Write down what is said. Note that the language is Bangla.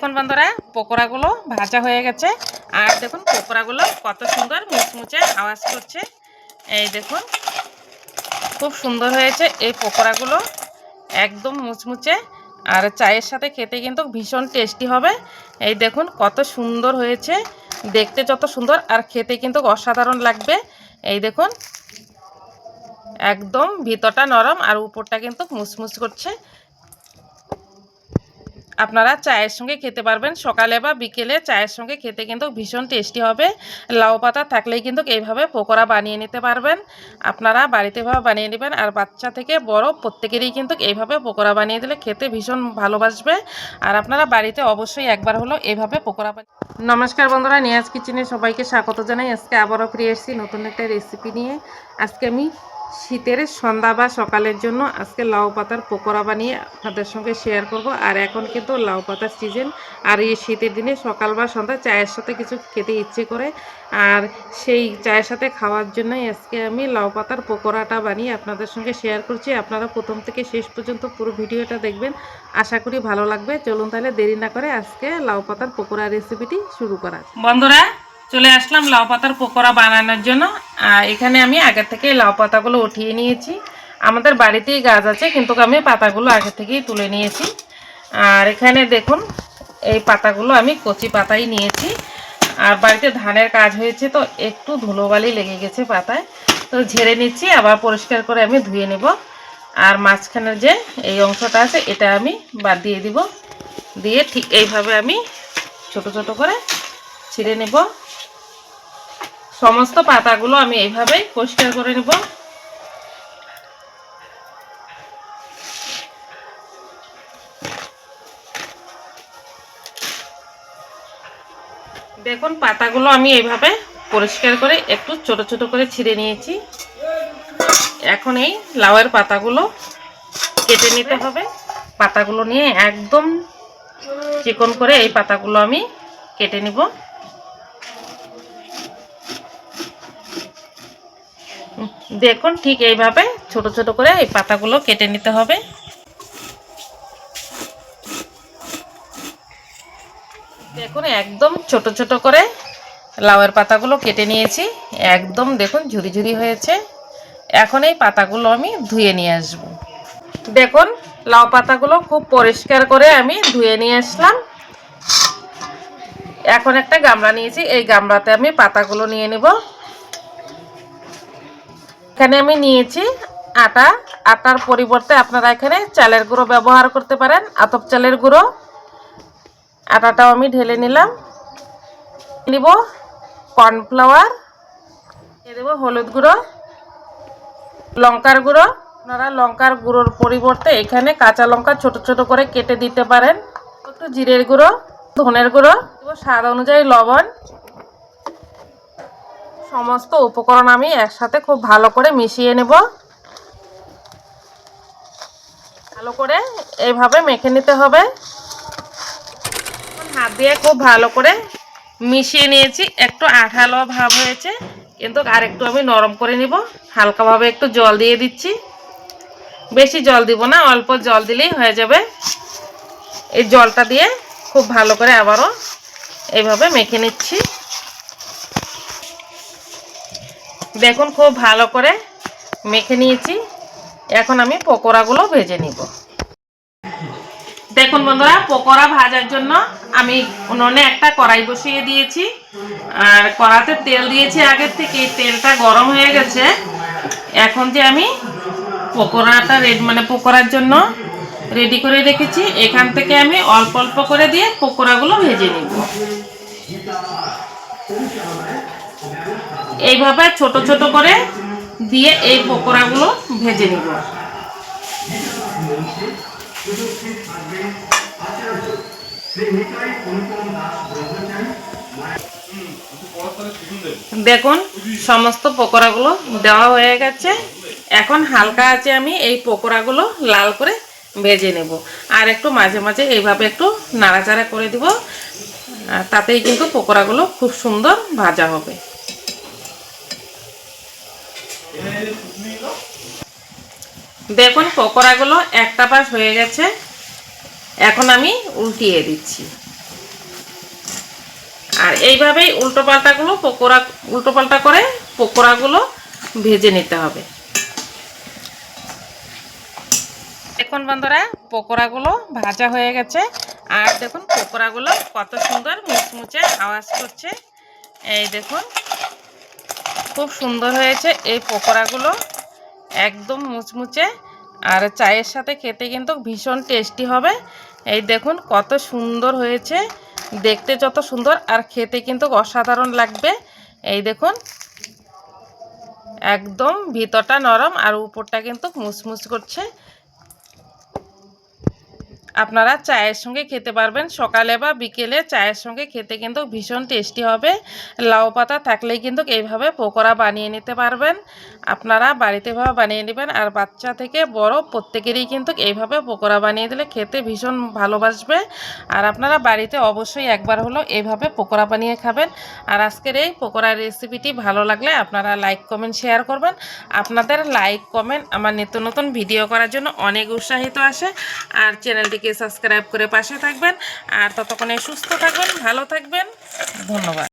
দেখুন বন্ধুরা, পকোড়াগুলো ভাজা হয়ে গেছে। আর দেখুন পকোড়াগুলো কত সুন্দর মুচমুচে আওয়াজ করছে। এই দেখুন, খুব সুন্দর হয়েছে এই পকোড়াগুলো, একদম মুচমুচে। আর চায়ের সাথে খেতে কিন্তু ভীষণ টেস্টি হবে। এই দেখুন, কত সুন্দর হয়েছে, দেখতে যত সুন্দর, আর খেতে কিন্তু অসাধারণ লাগবে। এই দেখুন, একদম ভিতরটা নরম, আর উপরটা কিন্তু মুচমুচ করছে। আপনারা চায়ের সঙ্গে খেতে পারবেন। সকালে বা বিকেলে চায়ের সঙ্গে খেতে কিন্তু ভীষণ টেস্টি হবে। লাউ পাতা থাকলেই কিন্তু এইভাবে পকোড়া বানিয়ে নিতে পারবেন। আপনারা বাড়িতে এভাবে বানিয়ে নেবেন আর বাচ্চা থেকে বড় প্রত্যেকেরই কিন্তু এইভাবে পকোড়া বানিয়ে দিলে খেতে ভীষণ ভালোবাসবে। আর আপনারা বাড়িতে অবশ্যই একবার হলো এইভাবে পকোড়া বানিয়ে নমস্কার বন্ধুরা, নিয়াজ কিচেনে সবাইকে স্বাগত জানাই। আজকে আবারও ফিরে এসেছি নতুন একটা রেসিপি নিয়ে। আজকে আমি শীতের সন্ধ্যা বা সকালের জন্য আজকে লাউ পাতার পকোড়া বানিয়ে আপনাদের সঙ্গে শেয়ার করব। আর এখন কিন্তু লাউ পাতার সিজন আর এই শীতের দিনে সকাল বা সন্ধ্যা চায়ের সাথে কিছু খেতে ইচ্ছে করে। আর সেই চায়ের সাথে খাওয়ার জন্যই আজকে আমি লাউ পাতার পকোড়াটা বানিয়ে আপনাদের সঙ্গে শেয়ার করছি। আপনারা প্রথম থেকে শেষ পর্যন্ত পুরো ভিডিওটা দেখবেন। আশা করি ভালো লাগবে। চলুন তাহলে দেরি না করে আজকে লাউ পাতার পকোড়া রেসিপিটি শুরু করা বন্ধুরা চলে আসলাম লাউ পাতার পকোড়া বানানোর জন্য। আর এখানে আমি আগে থেকে লাউ পাতাগুলো উঠিয়ে নিয়েছি। আমাদের বাড়িতেই গাছ আছে, কিন্তু আমি পাতাগুলো আগে থেকেই তুলে নিয়েছি। আর এখানে দেখুন, এই পাতাগুলো আমি কচি পাতাই নিয়েছি। আর বাড়িতে ধানের কাজ হয়েছে, তো একটু ধুলোবালি লেগে গেছে পাতায়। তো ঝেড়ে নিচ্ছি, আবার পরিষ্কার করে আমি ধুয়ে নেব। আর মাঝখানের যে এই অংশটা আছে, এটা আমি বাদ দিয়ে দিব। দিয়ে ঠিক এইভাবে আমি ছোট ছোট করে ছিঁড়ে নেব। সমস্ত পাতাগুলো আমি এইভাবেই পরিষ্কার করে নেব। দেখুন, পাতাগুলো আমি এইভাবে পরিষ্কার করে একটু ছোট ছোট করে ছিঁড়ে নিয়েছি। এখন এই লাউয়ের পাতাগুলো কেটে নিতে হবে। পাতাগুলো নিয়ে একদম চিকন করে এই পাতাগুলো আমি কেটে নিব। দেখুন ঠিক এইভাবে ছোট ছোট করে এই পাতাগুলো কেটে নিতে হবে। দেখুন একদম ছোট ছোট করে লাউয়ের পাতাগুলো কেটে নিয়েছি। একদম দেখুন ঝুরি ঝুরি হয়েছে। এখন এই পাতাগুলো আমি ধুয়ে নিয়ে আসব। দেখুন লাউ পাতাগুলো খুব পরিষ্কার করে আমি ধুয়ে নিয়ে আসলাম। এখন একটা গামলা নিয়েছি। এই গামলাতে আমি পাতাগুলো নিয়ে নেব। এখানে আমি নিয়েছি আটা। আটার পরিবর্তে আপনারা এখানে চালের গুঁড়ো ব্যবহার করতে পারেন, আতপ চালের গুঁড়ো। আটাটাও আমি ঢেলে নিলাম। নিব কর্নফ্লাওয়ার, দিয়ে দেবো হলুদ গুঁড়ো, লঙ্কার গুঁড়ো। আপনারা লঙ্কার গুঁড়োর পরিবর্তে এখানে কাঁচা লঙ্কা ছোট ছোট করে কেটে দিতে পারেন। একটু জিরের গুঁড়ো, ধনের গুঁড়ো স্বাদ অনুযায়ী লবণ। সমস্ত উপকরণ আমি একসাথে খুব ভালো করে মিশিয়ে নেব। ভালো করে এইভাবে মেখে নিতে হবে। হাত দিয়ে খুব ভালো করে মিশিয়ে নিয়েছি। একটু আঠালো ভাব হয়েছে, কিন্তু আর একটু আমি নরম করে নিব। হালকাভাবে একটু জল দিয়ে দিচ্ছি। বেশি জল দিব না, অল্প জল দিলেই হয়ে যাবে। এই জলটা দিয়ে খুব ভালো করে আবারও এইভাবে মেখে নিচ্ছি। দেখুন খুব ভালো করে মেখে নিয়েছি। এখন আমি পকোড়াগুলো ভেজে নিব। দেখুন বন্ধুরা, পকোড়া ভাজার জন্য আমি উনুনে একটা কড়াই বসিয়ে দিয়েছি। আর কড়াতে তেল দিয়েছি আগের থেকে তেলটা গরম হয়ে গেছে। এখন যে আমি পকোড়াটা রেড মানে পকোড়ার জন্য রেডি করে রেখেছি, এখান থেকে আমি অল্প অল্প করে দিয়ে পকোড়াগুলো ভেজে নিব। এইভাবে ছোট ছোট করে দিয়ে এই পকোড়াগুলো ভেজে নিব। দেখুন, সমস্ত পকোড়াগুলো দেওয়া হয়ে গেছে। এখন হালকা আছে আমি এই পকোড়াগুলো লাল করে ভেজে নেব। আর একটু মাঝে মাঝে এইভাবে একটু নাড়াচাড়া করে দিব। তাতেই কিন্তু পকোড়াগুলো খুব সুন্দর ভাজা হবে। দেখুন পকোড়াগুলো একটা পাশ হয়ে গেছে। এখন আমি উল্টিয়ে দিচ্ছি। আর এইভাবেই উল্টো পাল্টাগুলো পকোড়া, উল্টো পাল্টা করে পকোড়াগুলো ভেজে নিতে হবে। দেখুন বন্ধুরা, পকোড়াগুলো ভাজা হয়ে গেছে। আর দেখুন পকোড়াগুলো কত সুন্দর মুচমুচে আওয়াজ করছে। এই দেখুন খুব সুন্দর হয়েছে এই পকোড়াগুলো একদম মুচমুচে। আর চায়ের সাথে খেতে কিন্তু ভীষণ টেস্টি হবে। এই দেখুন কত সুন্দর হয়েছে। দেখতে যত সুন্দর আর খেতে কিন্তু অসাধারণ লাগবে। এই দেখুন। একদম ভিতরটা নরম আর উপরটা কিন্তু মুচমুচ করছে। আপনারা চায়ের সঙ্গে খেতে পারবেন। সকালে বা বিকেলে চায়ের সঙ্গে খেতে কিন্তু ভীষণ টেস্টি হবে। লাউ পাতা থাকলেই কিন্তু এইভাবে পকোড়া বানিয়ে নিতে পারবেন। আপনারা বাড়িতে এভাবে বানিয়ে নেবেন আর বাচ্চা থেকে বড় প্রত্যেকেরই কিন্তু এইভাবে পকোড়া বানিয়ে দিলে খেতে ভীষণ ভালোবাসবে। আর আপনারা বাড়িতে অবশ্যই একবার হলো এইভাবে পকোড়া বানিয়ে খাবেন। আর আজকের এই পকোড়ার রেসিপিটি ভালো লাগলে আপনারা লাইক, কমেন্ট, শেয়ার করবেন। আপনাদের লাইক, কমেন্ট আমার নিত্য নতুন ভিডিও করার জন্য অনেক উৎসাহিত আসে। আর চ্যানেলটিকে সাবস্ক্রাইব করে পাশে থাকবেন। আর ততক্ষণে সুস্থ থাকবেন ভালো থাকবেন। ধন্যবাদ।